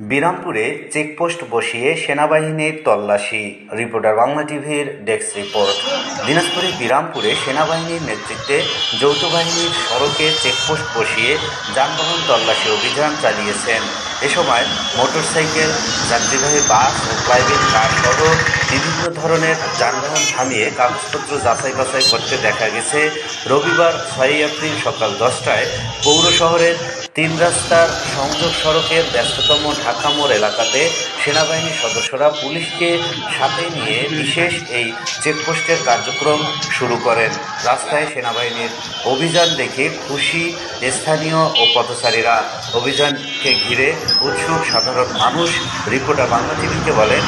বিরামপুরে checkpost বসিয়ে সেনাবাহিনীর তল্লাশি। রিপোর্টার বাংলা টিভির ডেস্ক রিপোর্ট। দিনাজপুরের বিরামপুরে সেনাবাহিনীর নেতৃত্বে যৌথ বাহিনীর সড়কে চেকপোস্ট বসিয়ে যানবাহন তল্লাশি অভিযান চালিয়েছেন। এ সময় মোটরসাইকেল, যাত্রীবাহী বাস ও প্রাইভেট কার সহ বিভিন্ন ধরনের যানবাহন থামিয়ে কাগজপত্র যাচাই বাছাই করতে দেখা গেছে। রবিবার ছয়ই এপ্রিল সকাল দশটায় পৌর শহরের তিন রাস্তার সংযোগ সড়কের ব্যস্ততম ঢাকা মোড় এলাকাতে সেনাবাহিনীর সদস্যরা পুলিশকে সাথে নিয়ে বিশেষ এই চেকপোস্টের কার্যক্রম শুরু করেন। রাস্তায় সেনাবাহিনীর অভিযান দেখে খুশি স্থানীয় ও পথচারীরা। অভিযানকে ঘিরে উৎসুক সাধারণ মানুষ, রিপোর্টার বাংলা টিভিকে বলেন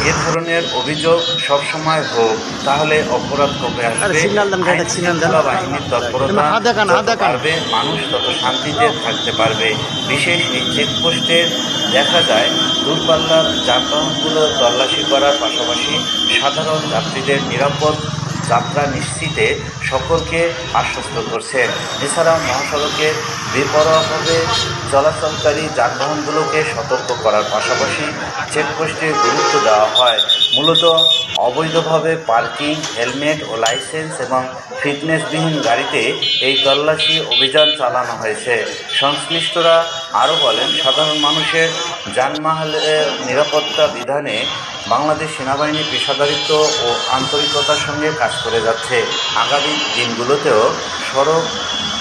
এ ধরনের অভিযোগ সবসময় হোক তাহলে অপরাধ কমে আসবে? বাহিনীর তৎপরতা মানুষ তত শান্তিতে থাকতে পারবে। বিশেষ এই চেকপোস্টে দেখা যায় দূরপাল্লার যানবাহনগুলো তল্লাশি করার পাশাপাশি সাধারণ যাত্রীদের নিরাপদ যাত্রা নিশ্চিতে সকলকে আশ্বস্ত করছে। এছাড়াও মহাসড়কে বেপরোয়াভাবে চলাচলকারী যানবাহনগুলোকে সতর্ক করার পাশাপাশি চেকপোস্টে গুরুত্ব দেওয়া হয়। মূলত অবৈধভাবে পার্কিং, হেলমেট ও লাইসেন্স এবং ফিটনেসবিহীন গাড়িতে এই তল্লাশি অভিযান চালানো হয়েছে। সংশ্লিষ্টরা আরও বলেন, সাধারণ মানুষের যানবাহনের নিরাপত্তা বিধানে বাংলাদেশ সেনাবাহিনী পেশাদারিত্ব ও আন্তরিকতার সঙ্গে কাজ করে যাচ্ছে। আগামী দিনগুলোতেও সড়ক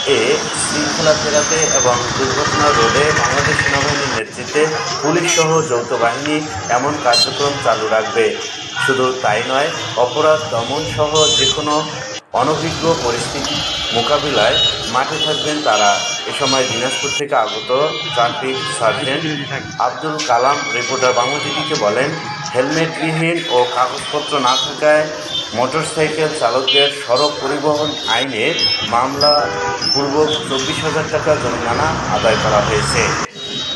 এ শৃঙ্খলা ফেরাতে এবং দুর্ঘটনা রোধে বাংলাদেশ সেনাবাহিনীর নেতৃত্বে পুলিশ সহ যৌথ বাহিনী এমন কার্যক্রম চালু রাখবে। শুধু তাই নয়, অপরাধ দমন সহ যে কোনো অনভিজ্ঞ পরিস্থিতি মোকাবিলায় মাঠে থাকবেন তারা। এ সময় দিনাজপুর থেকে আগত traffic sergeant Abdul Kalam, reporter বাংলাদেশিকে বলেন হেলমেটবিহীন ও কাগজপত্র না থাকায় মোটরসাইকেল চালকদের সড়ক পরিবহন আইনে মামলা পূর্বক চব্বিশ হাজার টাকা জরিমানা আদায় করা হয়েছে।